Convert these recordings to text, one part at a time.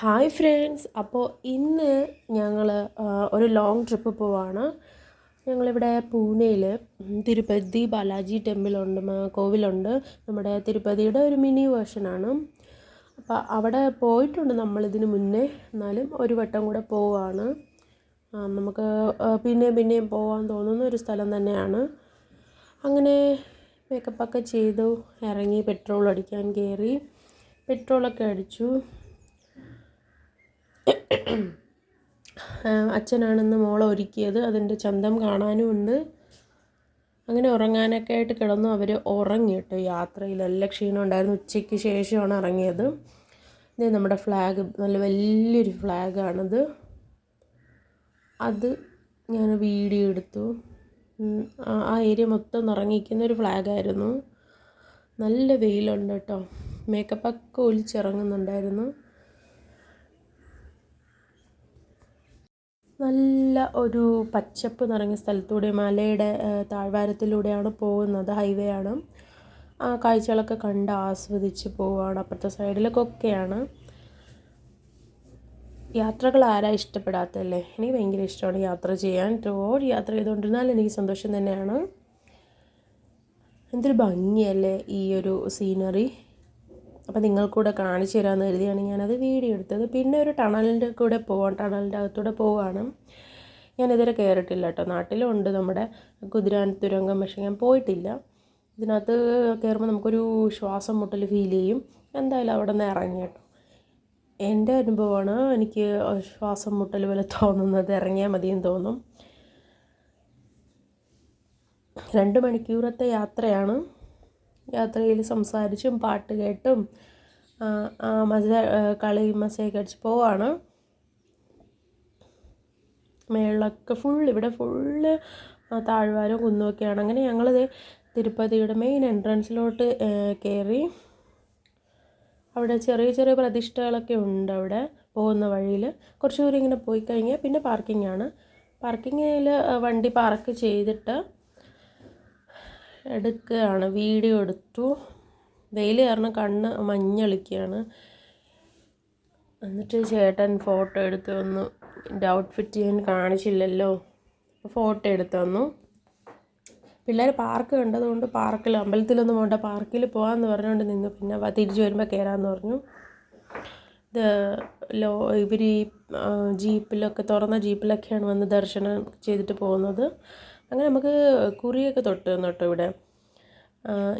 Hi friends അപ്പോൾ ഇന്ന് ഞങ്ങൾ ഒരു ലോങ് ട്രിപ്പ് പോവാണ്. ഞങ്ങളിവിടെ പൂനെയിൽ തിരുപ്പതി ബാലാജി ടെമ്പിളുണ്ട് കോവിലുണ്ട്. നമ്മുടെ തിരുപ്പതിയുടെ ഒരു മിനി വേർഷനാണ് അപ്പോൾ അവിടെ പോയിട്ടുണ്ട് നമ്മളിതിന് മുന്നേ. എന്നാലും ഒരു വട്ടം കൂടെ പോവാണ്. നമുക്ക് പിന്നെയും പിന്നെയും പോകാൻ തോന്നുന്ന ഒരു സ്ഥലം തന്നെയാണ്. അങ്ങനെ മേക്കപ്പൊക്കെ ചെയ്തു ഇറങ്ങി പെട്രോൾ അടിക്കാൻ കയറി പെട്രോളൊക്കെ അടിച്ചു. അച്ഛനാണെന്ന് മോളെ ഒരുക്കിയത് അതിന്റെ ചന്തം കാണാനും ഉണ്ട് അങ്ങനെ ഉറങ്ങാനൊക്കെ ആയിട്ട് കിടന്നു. അവർ ഉറങ്ങി കേട്ടോ യാത്രയിൽ. നല്ല ക്ഷീണം ഉണ്ടായിരുന്നു. ഉച്ചയ്ക്ക് ശേഷമാണ് ഇറങ്ങിയത്. ഇത് നമ്മുടെ ഫ്ലാഗ് നല്ല വലിയൊരു ഫ്ലാഗാണിത് അത് ഞാൻ വീഡിയോ എടുത്തു. ആ ആ ഏരിയ മൊത്തം നിറങ്ങിക്കുന്ന ഒരു ഫ്ലാഗായിരുന്നു നല്ല വെയിലുണ്ട് കേട്ടോ. മേക്കപ്പൊക്കെ ഒലിച്ചിറങ്ങുന്നുണ്ടായിരുന്നു. നല്ല ഒരു പച്ചപ്പ് നിറഞ്ഞ സ്ഥലത്തൂടെ മലയുടെ താഴ്വാരത്തിലൂടെയാണ് പോകുന്നത് ഹൈവേ ആണ്. ആ കാഴ്ചകളൊക്കെ കണ്ട് ആസ്വദിച്ച് പോവുകയാണ് അപ്പുറത്തെ സൈഡിലൊക്കെയാണ് യാത്രകൾ ആരാ ഇഷ്ടപ്പെടാത്തല്ലേ എനിക്ക് ഭയങ്കര ഇഷ്ടമാണ് യാത്ര ചെയ്യാൻ. റോഡ് യാത്ര ചെയ്തുകൊണ്ടിരുന്നാൽ എനിക്ക് സന്തോഷം തന്നെയാണ്. എന്തൊരു ഭംഗിയല്ലേ ഈ ഒരു സീനറി അപ്പോൾ നിങ്ങൾക്കൂടെ കാണിച്ചു തരാമെന്ന് കരുതിയാണ് ഞാനത് വീഡിയോ എടുത്തത്. പിന്നെ ഒരു ടണലിന്റെ കൂടെ പോവാം. ടണലിന്റെ അകത്തൂടെ പോവാണ്. ഞാനിതുവരെ കയറിയിട്ടില്ല കേട്ടോ. നാട്ടിലും ഉണ്ട് നമ്മുടെ കുതിരാൻ തുരങ്കം പക്ഷേ ഞാൻ പോയിട്ടില്ല. ഇതിനകത്ത് കയറുമ്പോൾ നമുക്കൊരു ശ്വാസം മുട്ടൽ ഫീൽ ചെയ്യും. എന്തായാലും അവിടെ നിന്ന് ഇറങ്ങി കേട്ടോ. എന്റെ അനുഭവമാണ് എനിക്ക് ശ്വാസം മുട്ടൽ പോലെ തോന്നുന്നത്. ഇറങ്ങിയാൽ മതിയെന്ന് തോന്നും. രണ്ട് മണിക്കൂറത്തെ യാത്രയാണ്. യാത്രയിൽ സംസാരിച്ചും പാട്ട് കേട്ടും മസ കളി മസയൊക്കെ അടിച്ച് പോവാണ്. മേളിലൊക്കെ ഫുൾ ഇവിടെ ഫുള്ള് താഴ്വാരും കുന്നുമൊക്കെയാണ്. അങ്ങനെ ഞങ്ങളിത് തിരുപ്പതിയുടെ മെയിൻ എൻട്രൻസിലോട്ട് കയറി അവിടെ ചെറിയ ചെറിയ പ്രതിഷ്ഠകളൊക്കെ ഉണ്ട് അവിടെ പോകുന്ന വഴിയിൽ കുറച്ച് ദൂരം ഇങ്ങനെ പോയി കഴിഞ്ഞാൽ പിന്നെ പാർക്കിംഗ് ആണ്. പാർക്കിങ്ങിൽ വണ്ടി പാർക്ക് ചെയ്തിട്ട് എടുക്കുകയാണ്. വീഡിയോ എടുത്തു. വെയിൽ കാരണം കണ്ണ് മഞ്ഞളിക്കുകയാണ്. എന്നിട്ട് ചേട്ടൻ ഫോട്ടോ എടുത്ത് വന്നു. എന്റെ ഔട്ട്ഫിറ്റ് ഞാൻ കാണിച്ചില്ലല്ലോ. ഫോട്ടോ എടുത്ത് തന്നു പിള്ളേർ പാർക്ക് കണ്ടതുകൊണ്ട് പാർക്കിൽ അമ്പലത്തിലൊന്നും പോകണ്ട പാർക്കിൽ പോകാമെന്ന് പറഞ്ഞുകൊണ്ട് നിന്നു പിന്നെ തിരിച്ചു വരുമ്പോൾ കയറാമെന്ന് പറഞ്ഞു. ഇത് ലോ ഇവർ ഈ ജീപ്പിലൊക്കെ തുറന്ന ജീപ്പിലൊക്കെയാണ് വന്ന് ദർശനം ചെയ്തിട്ട് പോകുന്നത്. അങ്ങനെ നമുക്ക് കുറിയൊക്കെ തൊട്ട് തന്നോട്ടോ ഇവിടെ.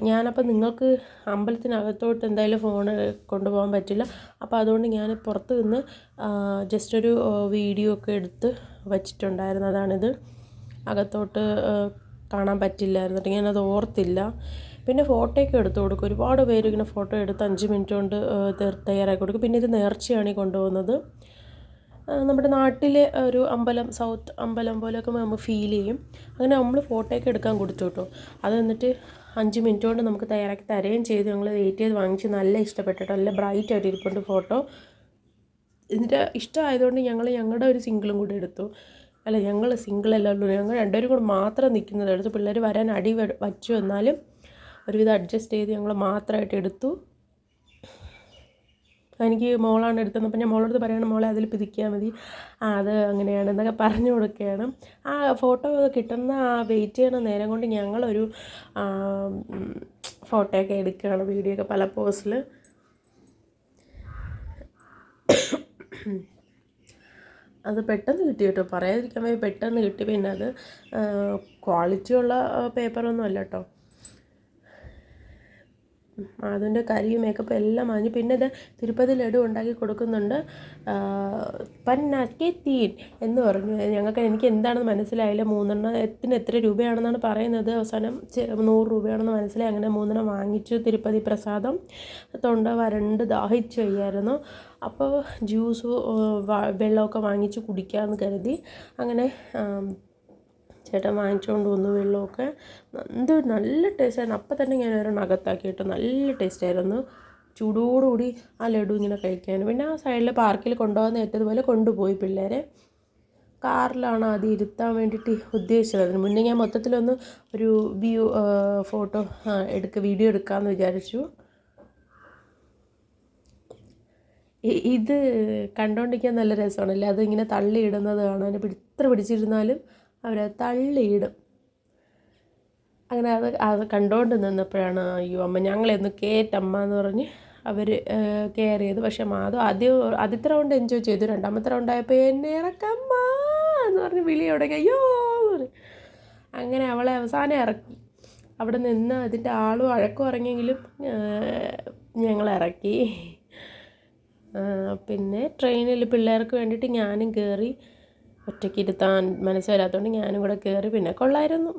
ഞാനപ്പോൾ നിങ്ങൾക്ക് അമ്പലത്തിനകത്തോട്ട് എന്തായാലും ഫോൺ കൊണ്ടുപോകാൻ പറ്റില്ല. അപ്പോൾ അതുകൊണ്ട് ഞാൻ പുറത്ത് നിന്ന് ജസ്റ്റ് ഒരു വീഡിയോ ഒക്കെ എടുത്ത് വച്ചിട്ടുണ്ടായിരുന്നു. അതാണിത്. അകത്തോട്ട് കാണാൻ പറ്റില്ലായിരുന്നു. ഞാനത് ഓർത്തില്ല. പിന്നെ ഫോട്ടോയൊക്കെ എടുത്ത് കൊടുക്കും. ഒരുപാട് പേര് ഇങ്ങനെ ഫോട്ടോ എടുത്ത് അഞ്ച് മിനിറ്റ് കൊണ്ട് തയ്യാറാക്കി കൊടുക്കും. പിന്നെ ഇത് നേർച്ചയാണ് കൊണ്ടുപോകുന്നത്. നമ്മുടെ നാട്ടിലെ ഒരു അമ്പലം സൗത്ത് അമ്പലം പോലെയൊക്കെ നമുക്ക് ഫീൽ ചെയ്യും. അങ്ങനെ നമ്മൾ ഫോട്ടോയൊക്കെ എടുക്കാൻ കൊടുത്തു കേട്ടോ. അത് എന്നിട്ട് അഞ്ച് മിനിറ്റ് കൊണ്ട് നമുക്ക് തയ്യാറാക്കി തരുകയും ചെയ്തു. ഞങ്ങൾ വെയിറ്റ് ചെയ്ത് വാങ്ങിച്ച് നല്ല ഇഷ്ടപ്പെട്ടിട്ട് നല്ല ബ്രൈറ്റ് ആയിട്ട് ഇരിപ്പുണ്ട് ഫോട്ടോ എന്നിട്ട് ഇഷ്ടമായതുകൊണ്ട് ഞങ്ങൾ ഞങ്ങളുടെ ഒരു സിംഗിളും കൂടി എടുത്തു. അല്ല ഞങ്ങൾ സിംഗിൾ അല്ലല്ലോ ഞങ്ങൾ രണ്ടുപേരും കൂടെ മാത്രം നിൽക്കുന്നത്. എടുത്തു പിള്ളേർ വരാൻ അടി വച്ചു എന്നാലും ഒരുവിധം അഡ്ജസ്റ്റ് ചെയ്ത് ഞങ്ങൾ മാത്രമായിട്ട് എടുത്തു. എനിക്ക് മോളാണ് എടുത്തത് അപ്പം ഞാൻ മോളോട് പറയണം മോളെ അതിൽ പിതിക്കിയാൽ മതി. ആ അത് അങ്ങനെയാണ് എന്നൊക്കെ പറഞ്ഞു കൊടുക്കുകയാണ്. ആ ഫോട്ടോ കിട്ടുന്ന ആ വെയിറ്റ് ചെയ്യണ നേരം കൊണ്ട് ഞങ്ങളൊരു ഫോട്ടോയൊക്കെ എടുക്കുകയാണ് വീഡിയോ ഒക്കെ പല പോസിൽ അത് പെട്ടെന്ന് കിട്ടി കേട്ടോ. പറയാതിരിക്കാൻ പെട്ടെന്ന് കിട്ടി. പിന്നെ അത് ക്വാളിറ്റിയുള്ള പേപ്പറൊന്നും അല്ല കേട്ടോ. അതിന്റെ കരിയും മേക്കപ്പ് എല്ലാം മാഞ്ഞു. പിന്നെ ഇത് തിരുപ്പതി ലഡു ഉണ്ടാക്കി കൊടുക്കുന്നുണ്ട്. പന്നാക്കി തീൻ എന്ന് പറഞ്ഞു. ഞങ്ങൾക്ക് എനിക്ക് എന്താണെന്ന് മനസ്സിലായില്ല. മൂന്നെണ്ണത്തിന് എത്ര രൂപയാണെന്നാണ് പറയുന്നത്. അവസാനം നൂറ് രൂപയാണെന്ന് മനസ്സിലായി. അങ്ങനെ മൂന്നെണ്ണം വാങ്ങിച്ചു. തിരുപ്പതി പ്രസാദം തൊണ്ട വരണ്ട് ദാഹിച്ചു വയ്യായിരുന്നു. അപ്പോൾ ജ്യൂസ് വെള്ളമൊക്കെ വാങ്ങിച്ച് കുടിക്കാമെന്ന് കരുതി. അങ്ങനെ ചേട്ടൻ വാങ്ങിച്ചുകൊണ്ട് വന്നു വെള്ളമൊക്കെ. എന്ത് നല്ല ടേസ്റ്റായിരുന്നു അപ്പം തന്നെ ഞാൻ ഒരെണ്ണം അകത്താക്കിയിട്ട് നല്ല ടേസ്റ്റായിരുന്നു ചൂടോടുകൂടി ആ ലഡു ഇങ്ങനെ കഴിക്കാൻ. പിന്നെ ആ സൈഡിൽ പാർക്കിൽ കൊണ്ടുപോകാൻ ഏറ്റതുപോലെ കൊണ്ടുപോയി പിള്ളേരെ. കാറിലാണ് അത് ഇരുത്താൻ വേണ്ടിയിട്ട് ഉദ്ദേശിച്ചത്. അതിന് മുന്നേ ഞാൻ മൊത്തത്തിലൊന്ന് ഒരു വ്യൂ ഫോട്ടോ എടുക്കുക വീഡിയോ എടുക്കാമെന്ന് വിചാരിച്ചു. ഇത് കണ്ടോണ്ടിരിക്കാൻ നല്ല രസമാണല്ലേ? അതിങ്ങനെ തള്ളിയിടുന്നത് കാണാൻ. ഇത്ര പിടിച്ചിരുന്നാലും അവരത് തള്ളിയിടും. അങ്ങനെ അത് അത് കണ്ടുകൊണ്ട് നിന്നപ്പോഴാണ് അയ്യോ അമ്മ ഞങ്ങളെന്ന് കയറ്റമ്മ എന്ന് പറഞ്ഞ് അവർ കയറിയത് പക്ഷെ മാധവ് ആദ്യം ആദ്യത്തെ റൗണ്ട് എൻജോയ് ചെയ്തു. രണ്ടാമത്തെ റൗണ്ടായപ്പോൾ എന്നെ ഇറക്കമ്മ എന്ന് പറഞ്ഞ് വിളി തുടങ്ങി. അയ്യോ അങ്ങനെ അവളെ അവസാനം ഇറക്കി. അവിടെ നിന്ന് അതിന്റെ ആളും അഴക്കും ഇറങ്ങിയെങ്കിലും ഞങ്ങൾ ഇറക്കി. പിന്നെ ട്രെയിനിൽ പിള്ളേർക്ക് വേണ്ടിയിട്ട് ഞാനും കയറി ഒറ്റയ്ക്ക് ഇരുത്താൻ മനസ്സ് വരാത്തതുകൊണ്ട് ഞാനും കൂടെ കയറി പിന്നെ കൊള്ളായിരുന്നു.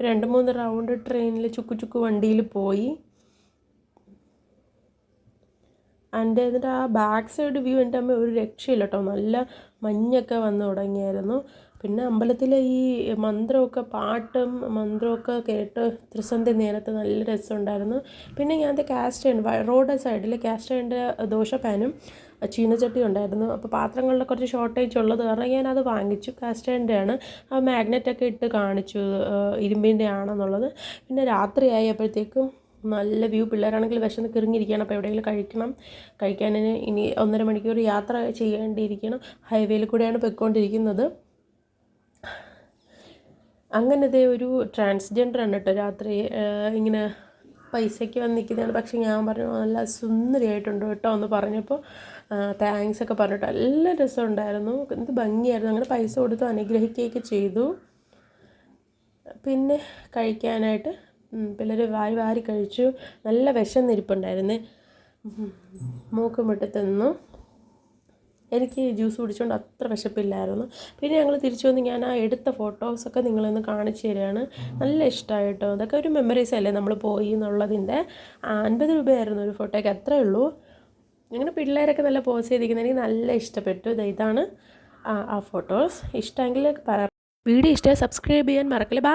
രണ്ട് മൂന്ന് റൗണ്ട് ട്രെയിനിൽ ചുക്കു ചുക്കു വണ്ടിയിൽ പോയി. എന്റെ എന്നിട്ട് ആ ബാക്ക് സൈഡ് വ്യൂ എന്റെ അമ്മ ഒരു രക്ഷയില്ല കേട്ടോ നല്ല മഞ്ഞൊക്കെ വന്ന് തുടങ്ങിയായിരുന്നു. പിന്നെ അമ്പലത്തിലെ ഈ മന്ത്രമൊക്കെ പാട്ടും മന്ത്രമൊക്കെ കേട്ട് ത്രിസന്ധി നേരത്തെ നല്ല രസമുണ്ടായിരുന്നു. പിന്നെ ഞാൻ കാസ്റ്റ് റോഡ് സൈഡിൽ കാസ്റ്റേന്റെ ദോശപ്പാനും ചീനച്ചട്ടി ഉണ്ടായിരുന്നു. അപ്പോൾ പാത്രങ്ങളുടെ കുറച്ച് ഷോർട്ടേജ് ഉള്ളത് കാരണം ഞാനത് വാങ്ങിച്ചു. കാസ്റ്റേന്റെ ആണ് ആ മാഗ്നറ്റൊക്കെ ഇട്ട് കാണിച്ചു. ഇരുമ്പിന്റെ ആണെന്നുള്ളത്. പിന്നെ രാത്രി ആയപ്പോഴത്തേക്കും നല്ല വ്യൂ പിള്ളേരാണെങ്കിൽ വിശന്ന് കിറങ്ങിയിരിക്കുകയാണ്. അപ്പോൾ എവിടെയെങ്കിലും കഴിക്കണം. കഴിക്കാനിന് ഇനി ഒന്നര മണിക്കൂർ യാത്ര ചെയ്യേണ്ടിയിരിക്കണം ഹൈവേയിൽ കൂടെയാണ് പൊയ്ക്കൊണ്ടിരിക്കുന്നത്. അങ്ങനത്തെ ഒരു ട്രാൻസ്ജെൻഡർ ആണ് കേട്ടോ രാത്രി ഇങ്ങനെ പൈസയ്ക്ക് വന്ന് നിൽക്കുന്നതാണ് പക്ഷേ ഞാൻ പറഞ്ഞു നല്ല സുന്ദരിയായിട്ടുണ്ട് കേട്ടോ എന്ന് പറഞ്ഞപ്പോൾ താങ്ക്സ് ഒക്കെ പറഞ്ഞിട്ട് നല്ല രസമുണ്ടായിരുന്നു. എന്ത് ഭംഗിയായിരുന്നു. അങ്ങനെ പൈസ കൊടുത്ത് അനുഗ്രഹിക്കുകയൊക്കെ ചെയ്തു. പിന്നെ കഴിക്കാനായിട്ട് പിള്ളേർ വാരി വാരി കഴിച്ചു. നല്ല വിശന്നിരിപ്പുണ്ടായിരുന്നു. മൂക്കുമിട്ട് മുട്ടി തിന്നു. എനിക്ക് ജ്യൂസ് കുടിച്ചുകൊണ്ട് അത്ര വിശപ്പില്ലായിരുന്നു. പിന്നെ ഞങ്ങൾ തിരിച്ചു വന്ന് ഞാൻ ആ എടുത്ത ഫോട്ടോസൊക്കെ നിങ്ങളൊന്ന് കാണിച്ചു തരികയാണ് നല്ല ഇഷ്ടമായി കേട്ടോ അതൊക്കെ ഒരു മെമ്മറീസ് അല്ലേ? നമ്മൾ പോയി എന്നുള്ളതിന്റെ. അൻപത് രൂപയായിരുന്നു ഒരു ഫോട്ടോയ്ക്ക് അത്രേ ഉള്ളൂ. അങ്ങനെ പിള്ളേരൊക്കെ നല്ല പോസ് ചെയ്തിരിക്കുന്നത് എനിക്ക് നല്ല ഇഷ്ടപ്പെട്ടു. ഇതാണ് ആ ഫോട്ടോസ് ഇഷ്ടമെങ്കിൽ പറ വീഡിയോ ഇഷ്ടമായി സബ്സ്ക്രൈബ് ചെയ്യാൻ മറക്കല്ലേ. ബൈ